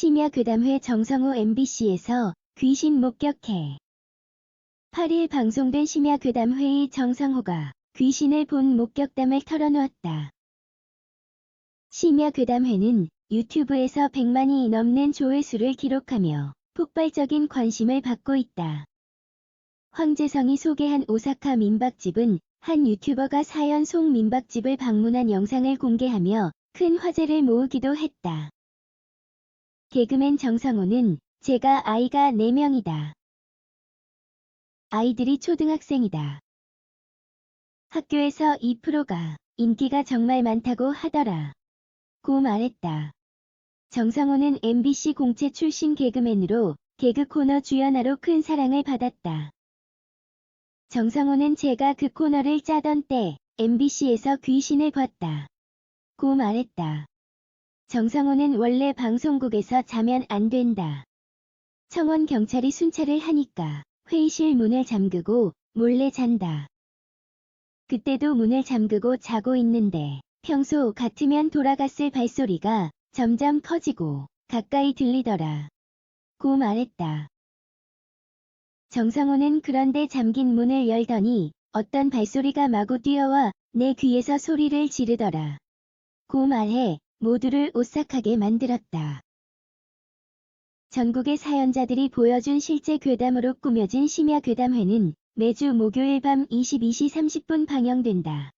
심야 괴담회 정성호 MBC에서 귀신 목격해 8일 방송된 심야 괴담회의 정성호가 귀신을 본 목격담을 털어놓았다. 심야 괴담회는 유튜브에서 100만이 넘는 조회수를 기록하며 폭발적인 관심을 받고 있다. 황재성이 소개한 오사카 민박집은 한 유튜버가 사연 속 민박집을 방문한 영상을 공개하며 큰 화제를 모으기도 했다. 개그맨 정성호는 제가 아이가 4명이다. 아이들이 초등학생이다. 학교에서 이 프로가 인기가 정말 많다고 하더라. 고 말했다. 정성호는 MBC 공채 출신 개그맨으로 개그 코너 주연아로 큰 사랑을 받았다. 정성호는 제가 그 코너를 짜던 때 MBC에서 귀신을 봤다. 고 말했다. 정성호는 원래 방송국에서 자면 안 된다. 청원 경찰이 순찰을 하니까 회의실 문을 잠그고 몰래 잔다. 그때도 문을 잠그고 자고 있는데 평소 같으면 돌아갔을 발소리가 점점 커지고 가까이 들리더라. 고 말했다. 정성호는 그런데 잠긴 문을 열더니 어떤 발소리가 마구 뛰어와 내 귀에서 소리를 지르더라. 고 말해 모두를 오싹하게 만들었다. 전국의 사연자들이 보여준 실제 괴담으로 꾸며진 심야 괴담회는 매주 목요일 밤 22시 30분 방영된다.